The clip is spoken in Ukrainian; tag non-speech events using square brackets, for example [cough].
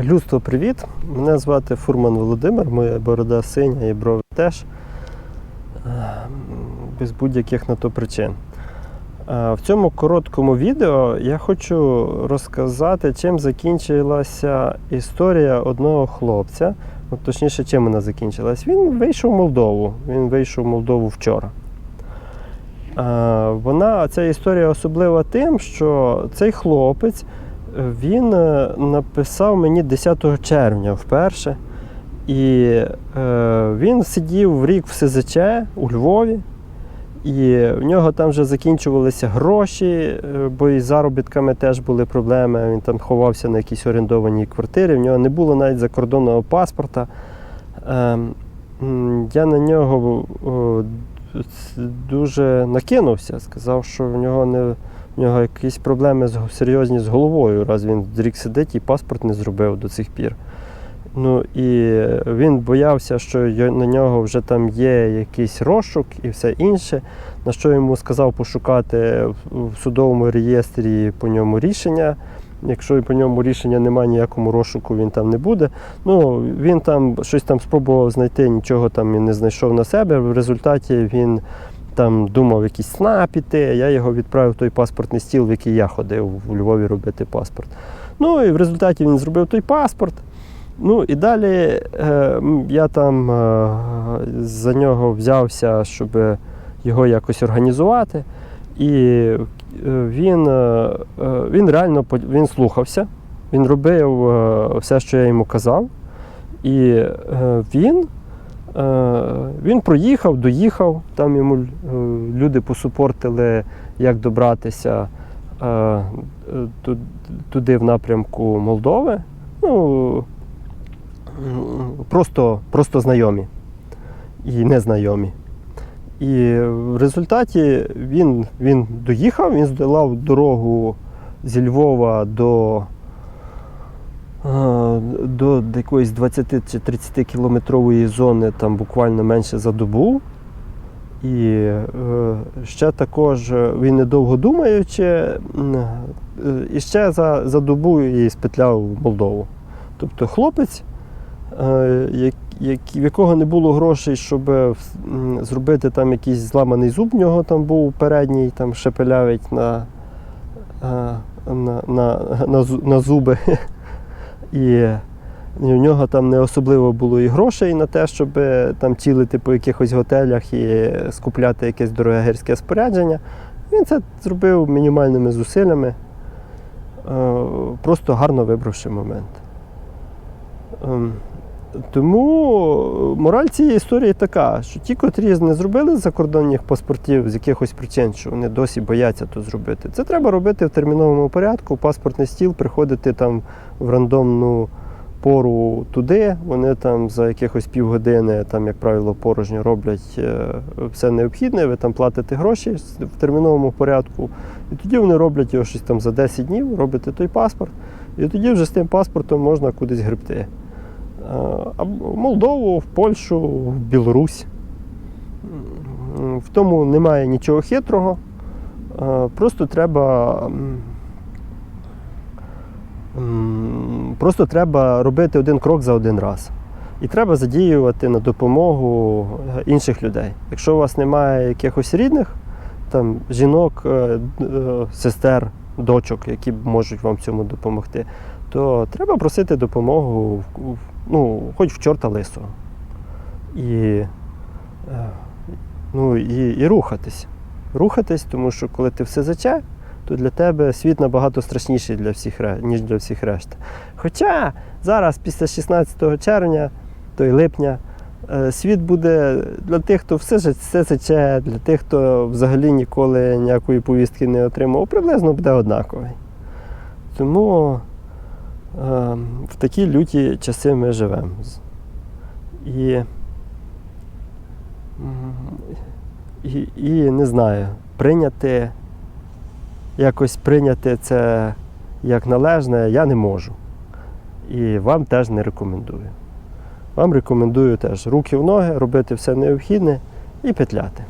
Людство, привіт! Мене звати Фурман Володимир, моя борода синя і брови теж. Е, Без будь-яких на то причин. Е, В цьому короткому відео я хочу розказати, чим закінчилася історія одного хлопця. От, точніше, чим вона закінчилась. Він вийшов в Молдову. Він вийшов в Молдову вчора. Е, Вона, ця історія особлива тим, що цей хлопець він е, написав мені 10 червня вперше. І е, він сидів рік в СЗЧ у Львові, і в нього там вже закінчувалися гроші, е, бо із заробітками теж були проблеми. Він там ховався на якійсь орендованій квартирі, в нього не було навіть закордонного паспорта. Е, я на нього дуже накинувся, сказав, що в нього не. В нього якісь проблеми серйозні з головою, раз він рік сидить і паспорт не зробив до цих пір. Ну і він боявся, що на нього вже там є якийсь розшук і все інше. На що йому сказав пошукати в судовому реєстрі по ньому рішення. Якщо по ньому рішення немає ніякому розшуку, він там не буде. Ну він там щось там спробував знайти, нічого там і не знайшов на себе. В результаті він там думав якісь сна піти. Я його відправив в той паспортний стіл, в який я ходив у Львові робити паспорт. Ну і в результаті він зробив той паспорт. Ну і далі е, я там е, за нього взявся, щоб його якось організувати. І е, він, е, е, він реально він слухався, він робив е, все, що я йому казав. І він Він проїхав, доїхав, там йому е, люди посупортили, як добратися е, е, ту- туди в напрямку Молдови. Ну, просто, просто знайомі і незнайомі. І в результаті він, він доїхав, він здолав дорогу зі Львова до до якоїсь 20 чи 30 кілометрової зони там буквально менше за добу. І е, ще також е, він недовго думаючи, е, і ще за, за добу і спетляв в Молдову. Тобто хлопець, як, як, в якого не було грошей, щоб зробити там якийсь зламаний зуб, в нього там був передній, там шепелявить на, на, на, на, на зуби. [laughs] І в нього там не особливо було і грошей на те, щоб е, там цілити по якихось готелях і скупляти якесь дороге гірське спорядження. Він це зробив мінімальними зусиллями, е, просто гарно вибравши момент. Тому мораль цієї історії така, що ті, котрі не зробили закордонних паспортів з якихось причин, що вони досі бояться то зробити, це треба робити в терміновому порядку, паспортний стіл, приходити там в рандомну пору туди. Вони там за якихось півгодини, там, як правило, порожньо роблять е, все необхідне, ви там платите гроші в терміновому порядку, і тоді вони роблять його щось там за 10 днів, робите той паспорт, і тоді вже з тим паспортом можна кудись гребти. А в Молдову, в Польщу, в Білорусь. В тому немає нічого хитрого. Просто треба. Просто треба робити один крок за один раз. І треба задіювати на допомогу е, інших людей. Якщо у вас немає якихось рідних, там жінок, е, е, сестер, дочок, які можуть вам в цьому допомогти, то треба просити допомогу ну, хоч в чорта лисого. І, е, ну, і, і рухатись. Рухатись, тому що коли ти все заче, то для тебе світ набагато страшніший для всіх, ніж для всіх решти. Хоча зараз, після 16 червня, то й липня, е, світ буде для тих, хто все, все заче, для тих, хто взагалі ніколи ніякої повістки не отримав, приблизно буде однаковий. Тому в такі люті часи ми живемо. І, і, і не знаю, прийняти, якось прийняти це як належне я не можу. І вам теж не рекомендую. Вам рекомендую теж руки в ноги, робити все необхідне і петляти.